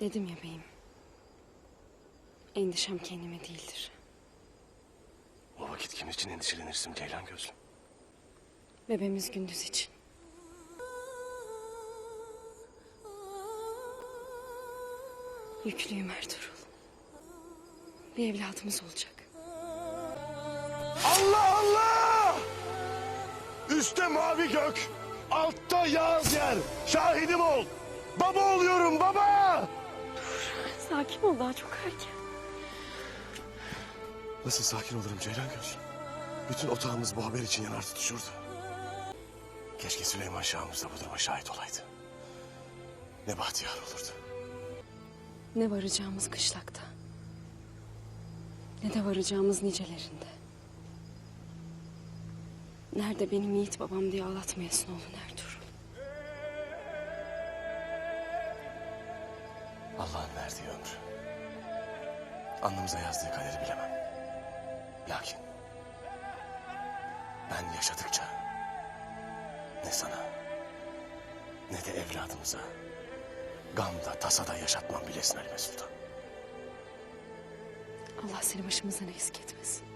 Dedim ya beyim. Endişem kendime değildir. O vakit kim için endişelenirsin Ceylan gözlüm? Bebeğimiz gündüz için. Yüklüyüm Ertuğrul. Bir evladımız olacak. Allah Allah! Üste mavi gök, altta yağız yer. Şahidim ol. Baba oluyorum baba! Sakin ol daha çok erken. Nasıl sakin olurum Ceylan gözlüm? Bütün otağımız bu haber için yanar tutuşurdu. Keşke Süleyman Şahımız da bu duruma şahit olaydı. Ne bahtiyar olurdu. Ne varacağımız kışlakta. Ne de varacağımız nicelerinde. Nerede benim yiğit babam diye ağlatmayasın oğlun Ertuğrul. Verdiği ömrü. Yazdığı kaderi bilemem. Lakin ben yaşadıkça ne sana ne de evladımıza gamda tasada yaşatmam bilesin Halime Sultan. Allah seni başımızdan eksik etmesin.